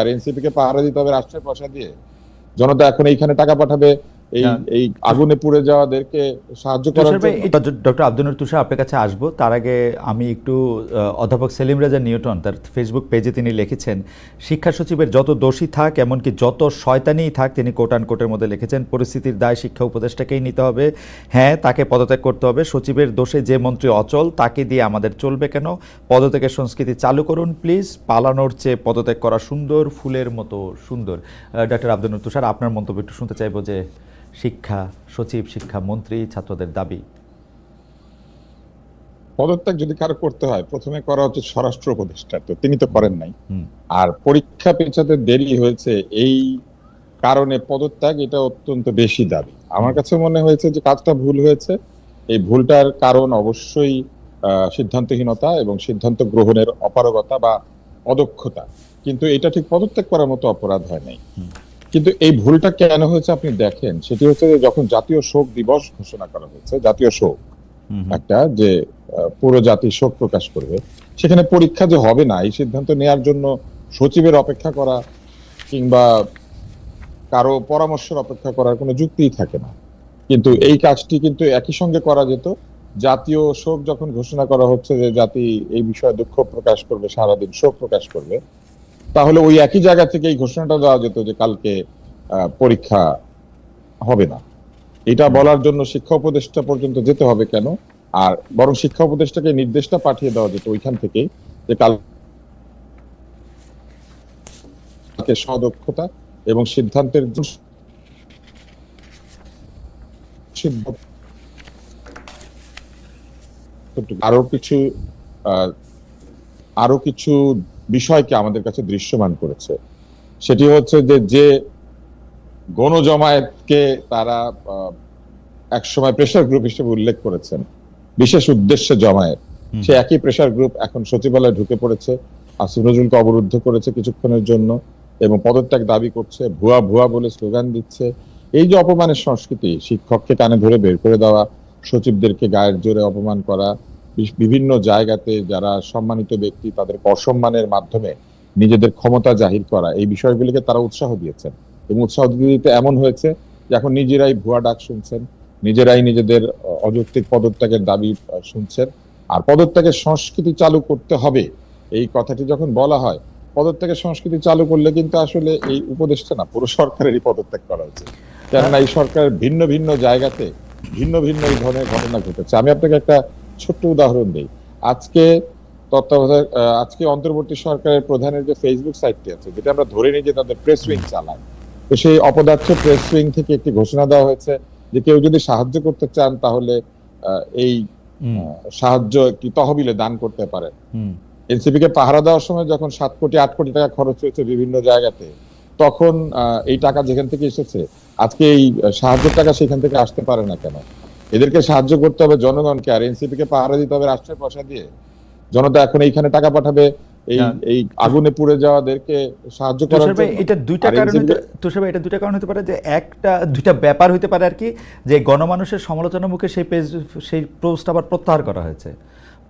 আর NCP কে পাহারা দিতে হবে রাষ্ট্রের পয়সা দিয়ে। জনতা এখন এইখানে টাকা পাঠাবে এই হ্যাঁ। এই আগুনে পুড়ে যাওয়াদেরকে সাহায্য করার জন্য। ডক্টর আব্দুল তুষার আপনার কাছে আসব। তার আগে আমি একটু অধ্যাপক সেলিম রাজা নিউটন তার ফেসবুক পেজে তিনি লিখেছেন শিক্ষা সচিবের যত দোষী থাক এমনকি যত শয়তানিই থাক তিনি কোট আন কোটের মধ্যে লিখেছেন পরিস্থিতির দায় শিক্ষা উপদেষ্টাকেই নিতে হবে। হ্যাঁ তাকে পদত্যাগ করতে হবে। সচিবের দোষে যে মন্ত্রী অচল তাকে দিয়ে আমাদের চলবে কেন? পদত্যাগের সংস্কৃতি চালু করুন প্লিজ পালানোর চেয়ে পদত্যাগ করা সুন্দর ফুলের মতো সুন্দর। ডক্টর আব্দুল তুষার আপনার মন্তব্য একটু শুনতে চাইব যে শিক্ষা সচিব শিক্ষা মন্ত্রী ছাত্রদের দাবি। পদত্যাগ যদি কারও করতে হয় প্রথমে করা হচ্ছে স্বরাষ্ট্র উপদেষ্টা। তো তিনি তো করেন নাই। আর পরীক্ষা পেছাতে দেরি হয়েছে এই কারণে পদত্যাগ এটা অত্যন্ত বেশি দাবি। আমার কাছে মনে হয়েছে যে কাজটা ভুল হয়েছে। এই ভুলটার কারণ অবশ্যই সিদ্ধান্তহীনতা এবং সিদ্ধান্ত গ্রহণের অপারগতা বা অদক্ষতা। কিন্তু এটা ঠিক পদত্যাগ করার মতো অপরাধ হয় নাই। কিন্তু এই ভুলটা কেন হয়েছে আপনি দেখেন? সেটি হচ্ছে যে যখন জাতীয় শোক দিবস ঘোষণা করা হয়েছে জাতীয় শোক। একটা যে পুরো জাতি শোক প্রকাশ করবে সেখানে পরীক্ষা যে হবে না এই সিদ্ধান্ত নেয়ার জন্য সচিবের অপেক্ষা করা কিংবা কারও পরামর্শের অপেক্ষা করার কোনো যুক্তিই থাকে না। কিন্তু এই কাজটি কিন্তু একই সঙ্গে করা যেত। জাতীয় শোক যখন ঘোষণা করা হচ্ছে যে জাতি এই বিষয়ে দুঃখ প্রকাশ করবে সারাদিন শোক প্রকাশ করবে তাহলে ওই একই জায়গা থেকে এই ঘোষণাটা দেওয়া যেত যে কালকে পরীক্ষা হবে না। এটা বলার জন্য শিক্ষা উপদেষ্টা পর্যন্ত যেতে হবে কেন? আর বরং শিক্ষা উপদেষ্টাকে নির্দেশটা পাঠিয়ে দেওয়া যেত ওইখান থেকে যে কালকে সদক্ষতা এবং সিদ্ধান্তের আরও কিছু আরও কিছু বিষয়কে আমাদের কাছে দৃশ্যমান করেছে। সেটি হচ্ছে যে যে গণজমায়েতকে তারা একসময় প্রেশার গ্রুপ হিসেবে উল্লেখ করেছেন। বিশেষ উদ্দেশ্যে জমায়েত। সে একই প্রেশার গ্রুপ এখন সচিবালয়ে ঢুকে পড়েছে আসিফ নজরুলকে অবরুদ্ধ করেছে কিছুক্ষণের জন্য এবং পদত্যাগ দাবি করছে ভুয়া ভুয়া বলে স্লোগান দিচ্ছে। এই যে অপমানের সংস্কৃতি শিক্ষককে কানে ধরে বের করে দেওয়া সচিবদেরকে গায়ের জোরে অপমান করা বিভিন্ন জায়গাতে যারা সম্মানিত ব্যক্তি তাদের অসম্মানের মাধ্যমে নিজেদের ক্ষমতা জাহির করা, এই বিষয়গুলিকে তারা উৎসাহ দিয়েছেন। এবং উৎসাহ দিতে এমন হয়েছে যে এখন নিজেরাই ভুয়া ডাক শুনছেন, নিজেরাই নিজেদের অযৌক্তিক পদত্যাগের দাবি শুনছেন। আর পদত্যাগের সংস্কৃতি চালু করতে হবে, এই কথাটি যখন বলা হয়, পদত্যাগের সংস্কৃতি চালু করলে কিন্তু আসলে এই উপদেশটা না, পুরো সরকারেরই পদত্যাগ করা উচিত। কেননা এই সরকারের ভিন্ন ভিন্ন জায়গাতে ভিন্ন ভিন্ন এই ধরনের ঘটনা ঘটেছে। আমি আপনাকে একটা ছোট্ট উদাহরণ দিই। আজকে তত্ত্বাবধায়ক আজকে অন্তর্বর্তী সরকারের প্রধানের যে ফেসবুক সাইটটি আছে যেটা আমরা ধরে নিই যে তাদের প্রেস উইং চালায় তো সেই অপদার্থ প্রেস উইং থেকে একটি ঘোষণা দেওয়া হয়েছে যে কেউ যদি সাহায্য করতে চান তাহলে এই সাহায্য একটি তহবিলে দান করতে পারে এনসিপি কে পাহারা দেওয়ার সময় যখন সাত কোটি আট কোটি টাকা খরচ হয়েছে বিভিন্ন জায়গাতে তখন এই টাকা যেখান থেকে এসেছে আজকে এই সাহায্যের টাকা সেখান থেকে আসতে পারে না কেন? এদেরকে সাহায্য করতে হবে জনগণকে আর এনসিপি কে পাহারা দিতে হবে রাষ্ট্রের পয়সা দিয়ে। জনতা এখন এইখানে টাকা পাঠাবে এই। এই আগুনে পুড়ে যাওয়াদেরকে সাহায্য করার জন্য। এটা দুইটা কারণ তুষার ভাই এটা দুইটা কারণ হতে পারে যে একটা দুইটা ব্যাপার হতে পারে আর কি যে গণমানুষের সমালোচনার মুখে সেই পেজ সেই পোস্ট আবার প্রত্যাহার করা হয়েছে।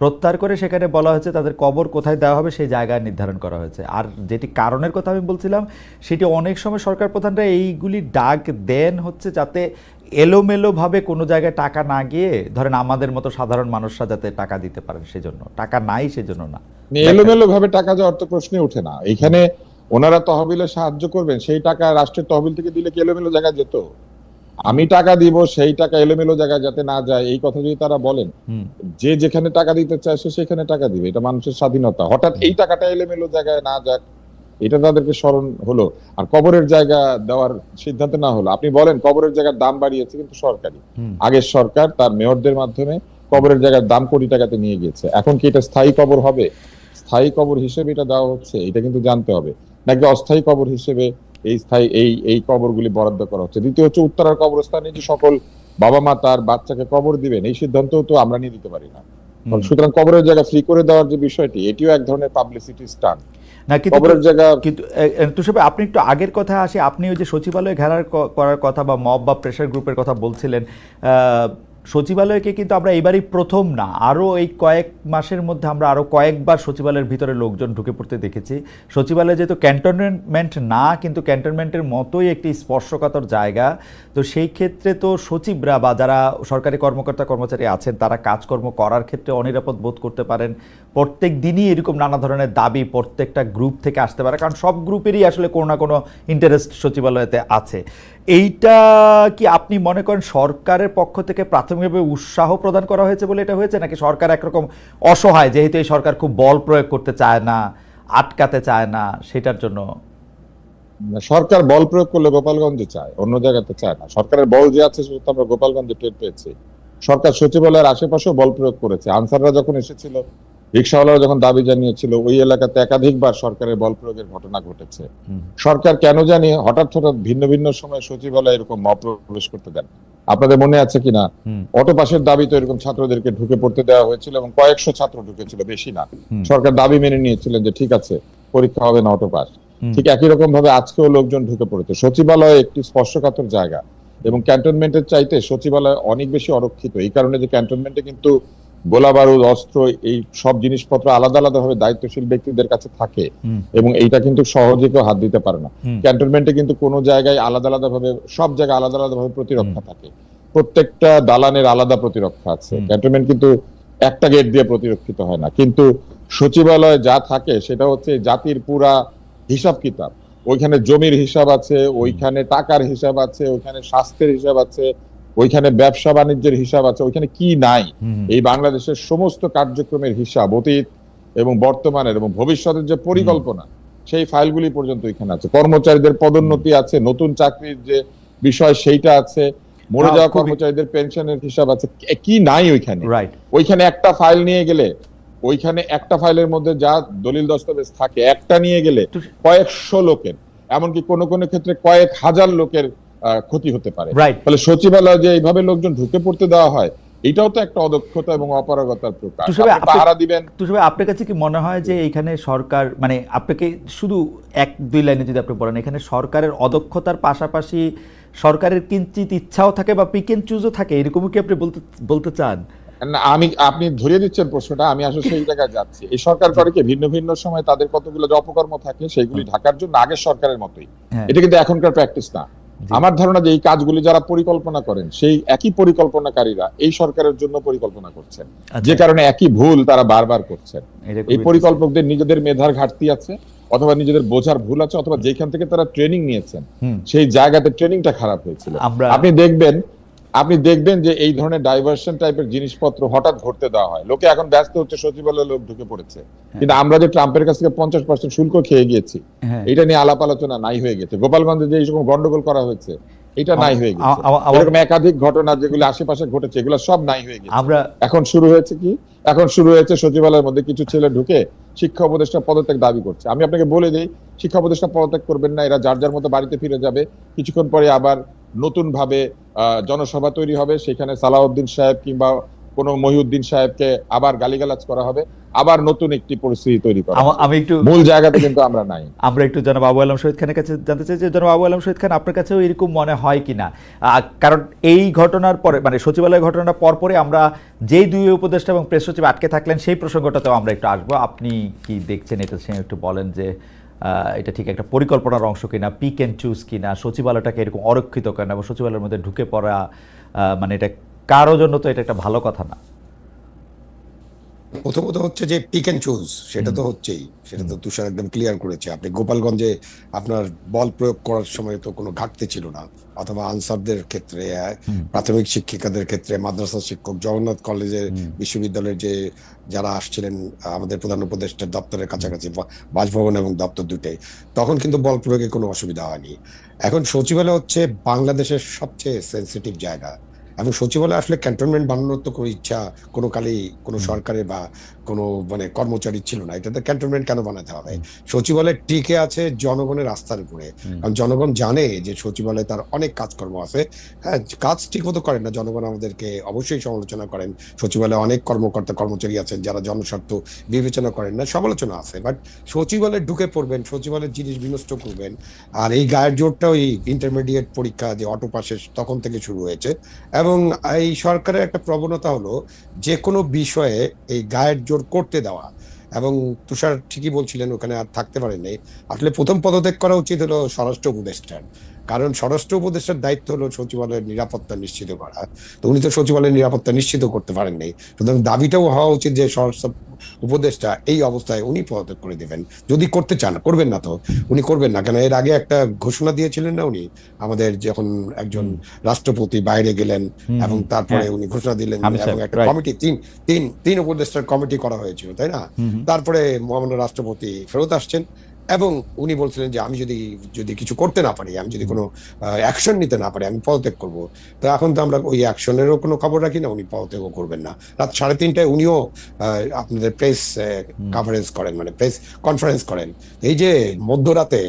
প্রত্যাহার করে সেখানে বলা হয়েছে তাদের কবর কোথায় দেওয়া হবে সেই জায়গা নির্ধারণ করা হয়েছে। আর যেটি কারণের কথা আমি বলছিলাম, সেটি অনেক সময় সরকার প্রধানরা এইগুলি ডাক দেন হচ্ছে যাতে এলোমেলোভাবে কোনো জায়গায় টাকা না গিয়ে, ধরেন আমাদের মতো সাধারণ মানুষরা যাতে টাকা দিতে পারেন সেজন্য। টাকা নাই সেজন্য না। এলোমেলো ভাবে টাকা যাওয়ার তো প্রশ্নই ওঠে না। এখানে ওনারা তহবিলে সাহায্য করবেন, সেই টাকা রাষ্ট্রের তহবিল থেকে দিলে কি এলোমেলো জায়গায় যেত? আমি টাকা দিব সেই টাকা এলোমেলো জায়গায় যাতে না যায় এই কথা যদি তারা বলেন যে যেখানে টাকা দিতে চায় সে সেখানে টাকা দিবে। এটা মানুষের স্বাধীনতা। হঠাৎ এই টাকাটা এলোমেলো জায়গায় না যাক এটা তাদেরকে স্মরণ হলো। আর কবরের জায়গা দেওয়ার সিদ্ধান্ত না হলো। আপনি বলেন কবরের জায়গার দাম বাড়িয়েছে কিন্তু সরকারি। আগের সরকার তার মেয়রদের মাধ্যমে কবরের জায়গার দাম কোটি টাকাতে নিয়ে গিয়েছে। এখন কি এটা স্থায়ী কবর হবে? স্থায়ী কবর হিসেবে এটা দেওয়া হচ্ছে এটা কিন্তু জানতে হবে। নাকি অস্থায়ী কবর হিসেবে এই স্থায়ী এই এই কবরগুলি বরাদ্দ করা হচ্ছে। দ্বিতীয় হচ্ছে উত্তরার কবরস্থানে যে সকল বাবা মা তার বাচ্চাকে কবর দিবেন এই সিদ্ধান্তও তো আমরা নিয়ে দিতে পারি না। সুতরাং কবরের জায়গা ফ্রি করে দেওয়ার যে বিষয়টি এটিও এক ধরনের পাবলিসিটি স্টান না কিন্তু কবরের জায়গা কিন্তু এ, এ, তুষার আপনি একটু আগের কথা আসি আপনি ওই যে সচিবালয় ঘেরার করার কথা বা মব বা প্রেশার গ্রুপের কথা বলছিলেন আহ, সচিবালয়কে কিন্তু আমরা এবারই প্রথম না, আরও এই কয়েক মাসের মধ্যে আমরা আরও কয়েকবার সচিবালয়ের ভিতরে লোকজন ঢুকে পড়তে দেখেছি। সচিবালয় যেহেতু ক্যান্টনমেন্ট না, কিন্তু ক্যান্টনমেন্টের মতোই একটি স্পর্শকাতর জায়গা। তো সেই ক্ষেত্রে তো সচিবরা বা যারা সরকারি কর্মকর্তা, কর্মচারী আছেন, তারা কাজকর্ম করার ক্ষেত্রে অনিরাপদ বোধ করতে পারেন। প্রত্যেক দিনই এরকম নানা ধরনের দাবি প্রত্যেকটা গ্রুপ থেকে আসতে পারে, কারণ সব গ্রুপেরই আসলে কোনো না কোনো ইন্টারেস্ট সচিবালয়তে আছে। এইটা কি আপনি মনে করেন সরকারের পক্ষ থেকে প্রাথমিকভাবে উৎসাহ প্রদান করা হয়েছে বলে এটা হয়েছে নাকি সরকার একরকম অসহায় যেহেতু এই সরকার খুব বল প্রয়োগ করতে চায় না আটকাতে চায় না সেটার জন্য? সরকার বল প্রয়োগ করলে গোপালগঞ্জে চায় অন্য জায়গাতে চায় না। সরকারের বল যে আছে সেটা আমরা গোপালগঞ্জে টের পেয়েছি। সরকার সচিবালয়ের আশেপাশেও বল প্রয়োগ করেছে। আনসাররা যখন এসেছিল রিক্সাওয়ালারা যখন দাবি জানিয়েছিল ওই এলাকাতে একাধিকবার সরকারের বল প্রয়োগের ঘটনা ঘটেছে। সরকার কেন জানি হঠাৎ হঠাৎ ভিন্ন ভিন্ন সময় সচিবালয় এরকম মপ প্রবেশ করতে দেন আপনাদের মনে আছে কিনা? অটো পাশের দাবি তো এরকম ছাত্রদেরকে ঢুকে পড়তে দেওয়া হয়েছিল এবং কয়েকশো ছাত্র ঢুকেছিল বেশি না। সরকার দাবি মেনে নিয়েছিলেন যে ঠিক আছে পরীক্ষা হবে না অটো পাস। ঠিক একই রকম ভাবে আজকেও লোকজন ঢুকে পড়েছে। সচিবালয় একটি স্পর্শকাতর জায়গা এবং ক্যান্টনমেন্টের চাইতে সচিবালয় অনেক বেশি অরক্ষিত। এই কারণে যে ক্যান্টনমেন্টে কিন্তু গোলা বারুদ অস্ত্র এই সব জিনিসপত্র আলাদা আলাদা ভাবে দায়িত্বশীল ব্যক্তিদের কাছে থাকে এবং এইটা কিন্তু সহজে কেউ হাত দিতে পারে না। ক্যান্টনমেন্টে কিন্তু কোনো জায়গায় আলাদা আলাদা ভাবে সব জায়গায় আলাদা আলাদা ভাবে প্রতিরক্ষা থাকে। প্রত্যেকটা দালানের আলাদা প্রতিরক্ষা আছে। ক্যান্টনমেন্ট কিন্তু একটা গেট দিয়ে প্রতিরক্ষিত হয় না। কিন্তু সচিবালয়ে যা থাকে সেটা হচ্ছে জাতির পুরা হিসাব কিতাব। ওইখানে জমির হিসাব আছে ওইখানে টাকার হিসাব আছে ওইখানে স্বাস্থ্যের হিসাব আছে ওইখানে ব্যবসা বাণিজ্যের হিসাব আছে ওইখানে কি নাই? এই বাংলাদেশের সমস্ত কার্যক্রমের হিসাব অতীত এবং বর্তমানের এবং ভবিষ্যতের যে পরিকল্পনা সেই ফাইলগুলি পর্যন্ত ওইখানে আছে। কর্মচারীদের পদোন্নতি আছে নতুন চাকরির যে বিষয় সেইটা আছে মরে যাওয়া কর্মচারীদের পেনশনের হিসাব আছে কি- নাই ওইখানে? ওইখানে একটা ফাইল নিয়ে গেলে ওইখানে একটা ফাইলের মধ্যে যা দলিল দস্তাবেজ থাকে একটা নিয়ে গেলে কয়েকশো লোকের এমনকি কোন কোন ক্ষেত্রে কয়েক হাজার লোকের ক্ষতি হতে পারে। ফলে সচিবালয় যে এইভাবে লোকজন ঢুকে পড়তে দেওয়া হয় এটাও তো একটা অদক্ষতা এবং অপারগতার প্রকাশ। পাহারা দিবেন। তুষার আপনার কাছে কি মনে হয় যে এখানে সরকার মানে আপনাকে শুধু এক দুই লাইনে যদি আপনি বলেন এখানে সরকারের অদক্ষতার পাশাপাশি সরকারের কিঞ্চিত ইচ্ছাও থাকে বা পিক এন্ড চুজও থাকে এরকমও কি আপনি বলতে বলতে চান? না, আমি আপনি ধরিয়ে দিচ্ছেন প্রশ্নটা আমি আসলে সেই জায়গায় যাচ্ছি। এই সরকার করে কি ভিন্ন ভিন্ন সময় তাদের কতগুলো যে অপকর্ম থাকে সেগুলি ঢাকার জন্য আগের সরকারের মতোই। হ্যাঁ। এটা কিন্তু এখনকার প্র্যাকটিস না। আমার ধারণা যে এই কাজগুলি যারা পরিকল্পনা করেন সেই একই পরিকল্পনাকারীরা এই সরকারের জন্য পরিকল্পনা করছেন। আচ্ছা, যে কারণে একই ভুল তারা বারবার করছেন। এই পরিকল্পকদের নিজেদের মেধার ঘাটতি আছে অথবা নিজেদের বোঝার ভুল আছে অথবা যেখান থেকে তারা ট্রেনিং নিয়েছেন সেই জায়গাতে ট্রেনিংটা খারাপ হয়েছিল। আপনি দেখবেন আপনি দেখবেন যে এই ধরনের ডাইভার্সন টাইপের জিনিসপত্র হঠাৎ ঘটতে দেওয়া হয়। লোকে এখন ব্যস্ত হচ্ছে সচিবালয়ে লোক ঢুকে পড়েছে। কিন্তু আমরা যে ট্রাম্পের কাছ থেকে পঞ্চাশ পার্সেন্ট শুল্ক খেয়ে গিয়েছি হ্যাঁ। এটা নিয়ে আলাপ আলোচনা নাই হয়ে গেছে। গোপালগঞ্জে যে এইরকম গন্ডগোল করা হয়েছে এটা নাই হয়ে গেছে। এরকম একাধিক ঘটনা যেগুলো আশেপাশে ঘটেছে এগুলো সব নাই হয়ে গেছে। আমরা এখন শুরু হয়েছে কি? এখন শুরু হয়েছে সচিবালয়ের মধ্যে কিছু ছেলে ঢুকে শিক্ষা উপদেষ্টা পদত্যাগ দাবি করছে। আমি আপনাকে বলে দিই শিক্ষা উপদেষ্টা পদত্যাগ করবেন না এরা যার যার মতো বাড়িতে ফিরে যাবে। কিছুক্ষণ পরে আবার নতুন ভাবে জনসভা তৈরি হবে। সেখানে সালাউদ্দিন সাহেব কিংবা কোন মহিউদ্দিন সাহেবকে আবার গালিগালাজ করা হবে। আবার নতুন একটি পরিস্থিতি তৈরি করা হবে। আমি একটু মূল জায়গাতে কিন্তু আমরা নাই। আমরা একটু জনাব আবু আলম শহীদ খানের কাছে জানতে চাই যে জনাব আবু আলম শহীদ খান আপনার কাছেও এরকম মনে হয় কিনা? কারণ এই ঘটনার পরে মানে সচিবালয় ঘটনার পরপরই আমরা যেই দুই উপদেষ্টা এবং প্রেস সচিব আটকে থাকলেন সেই প্রসঙ্গটাতেও আমরা একটু আসব। আপনি কি দেখছেন? এটা সে একটু বলেন যে এটা ঠিক একটা পরিকল্পনার অংশ কিনা পিক অ্যান্ড চুজ কিনা, সচিবালয়টাকে এরকম অরক্ষিত কেন এবং সচিবালয়ের মধ্যে ঢুকে পড়া মানে এটা কারও জন্য তো এটা একটা ভালো কথা না। প্রথমত হচ্ছে যে পিক এন্ড চুজ সেটা তো হচ্ছেই। সেটা তো তুষার একদম ক্লিয়ার করেছে। আপনি গোপালগঞ্জে আপনার বল প্রয়োগ করার সময় তো কোনো ঘাটতি ছিল না। অথবা আনসারদের ক্ষেত্রে প্রাথমিক শিক্ষিকাদের ক্ষেত্রে মাদ্রাসা শিক্ষক জগন্নাথ কলেজের। বিশ্ববিদ্যালয়ের যে যারা আসছিলেন আমাদের প্রধান উপদেষ্টার দপ্তরের কাছাকাছি বাসভবন এবং দপ্তর দুটাই তখন কিন্তু বল প্রয়োগে কোনো অসুবিধা হয়নি। এখন সচিবালয় হচ্ছে বাংলাদেশের সবচেয়ে সেন্সিটিভ জায়গা। এবং সচিবালয় আসলে ক্যান্টনমেন্ট বানানোর তো কোনো ইচ্ছা কোনো কালেই কোনো সরকারের বা কোনো মানে কর্মচারী ছিল না। এটাতে ক্যান্টনমেন্ট কেন বানাতে হবে? সচিবালয় টিকে আছে জনগণের আস্থার উপরে। কারণ জনগণ জানে যে সচিবালয়ে তার অনেক কাজকর্ম আছে। হ্যাঁ কাজ ঠিক মতো করেন না জনগণ আমাদেরকে অবশ্যই সমালোচনা করেন। সচিবালয়ে অনেক কর্মকর্তা কর্মচারী আছেন যারা জনস্বার্থ বিবেচনা করেন না সমালোচনা আছে। বাট সচিবালয়ে ঢুকে পড়বেন সচিবালয়ের জিনিস বিনষ্ট করবেন। আর এই গায়ের জোরটা ওই ইন্টারমিডিয়েট পরীক্ষা যে অটো পাসের তখন থেকে শুরু হয়েছে। এবং এই সরকারের একটা প্রবণতা হলো যে কোনো বিষয়ে এই গায়ের জোর করতে দেওয়া। এবং তুষার ঠিকই বলছিলেন, ওখানে আর থাকতে পারেনি আসলে প্রথম পদত্যাগ করা উচিত হলো স্বরাষ্ট্র উপদেষ্টার। কারণ স্বরাষ্ট্র উপদেষ্টার দায়িত্ব হলো সচিবালয়ের নিরাপত্তা নিশ্চিত করা। তো উনি তো সচিবালয়ের নিরাপত্তা নিশ্চিত করতে পারেননি। সুতরাং দাবিটাও হওয়া উচিত যে স্বরাষ্ট্র উপদেষ্টা এই অবস্থায় উনি পদত্যাগ করে দেবেন। যদি করতে চান করবেন না তো? উনি করবেন না। কেন? এর আগে একটা ঘোষণা দিয়েছিলেন না উনি? আমাদের যখন একজন রাষ্ট্রপতি বাইরে গেলেন এবং তারপরে হ্যাঁ। উনি ঘোষণা দিলেন এবং একটা কমিটি তিন তিন তিন উপদেষ্টার কমিটি করা হয়েছিল তাই না। তারপরে মহামান্য রাষ্ট্রপতি ফেরত আসছেন। এবং উনি বলছিলেন যে আমি যদি যদি কিছু করতে না পারি আমি যদি কোনো অ্যাকশন নিতে না পারি আমি পদত্যাগ করব। তো এখন তো আমরা ওই অ্যাকশনেরও কোনো খবর রাখি না উনি পদত্যাগও করবেন না। রাত সাড়ে তিনটায় উনিও আপনাদের প্রেস কাভারেজ করেন মানে প্রেস কনফারেন্স করেন। এই যে মধ্যরাতে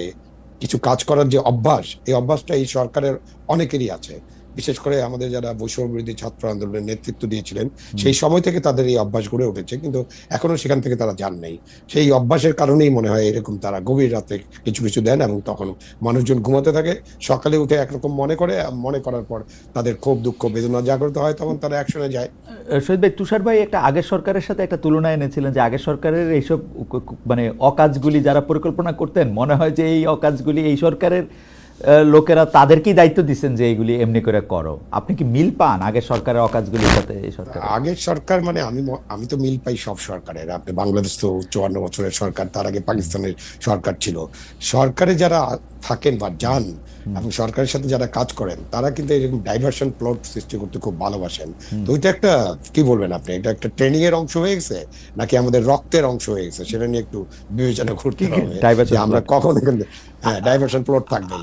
কিছু কাজ করার যে অভ্যাস এই অভ্যাসটা এই সরকারের অনেকেরই আছে। বিশেষ করে আমাদের যারা বৈষম্য বিরোধী ছাত্র আন্দোলনের নেতৃত্ব দিয়েছিলেন সেই সময় থেকে তাদের এই অভ্যাস গড়ে উঠেছে। কিন্তু এখনও সেখান থেকে তারা যান নেই। সেই অভ্যাসের কারণেই মনে হয় এরকম তারা গভীর রাতে কিছু কিছু দেন এবং তখন মানুষজন ঘুমাতে থাকে সকালে উঠে একরকম মনে করে মনে করার পর তাদের ক্ষোভ দুঃখ বেদনা জাগ্রত হয় তখন তারা অ্যাকশনে যায়। শহীদ ভাই তুষার ভাই একটা আগের সরকারের সাথে একটা তুলনা এনেছিলেন যে আগের সরকারের এইসব মানে অকাজগুলি যারা পরিকল্পনা করতেন মনে হয় যে এই অকাজগুলি এই সরকারের লোকেরা তাদেরকেই দায়িত্ব দিচ্ছেন যে এইগুলি এমনি করে করো। আপনি কি মিল পান আগের সরকারের অকাজগুলির সাথে এই সরকার আগের সরকার মানে আমি আমি তো মিল পাই সব সরকারের। আপনি বাংলাদেশ তো চুয়ান্ন বছরের সরকার তার আগে পাকিস্তানের সরকার ছিল। সরকারে যারা থাকেন বা যান এবং সরকারের সাথে যারা কাজ করেন তারা কিন্তু এরকম ডাইভার্সন প্লট সৃষ্টি করতে খুব ভালোবাসেন। তো ওইটা একটা কি বলবেন আপনি? এটা একটা ট্রেনিং এর অংশ হয়ে গেছে? নাকি আমাদের রক্তের অংশ হয়ে গেছে? সেটা নিয়ে একটু বিবেচনা করতে হবে আমরা কখন এখানে হ্যাঁ ডাইভার্সন প্লট থাকবে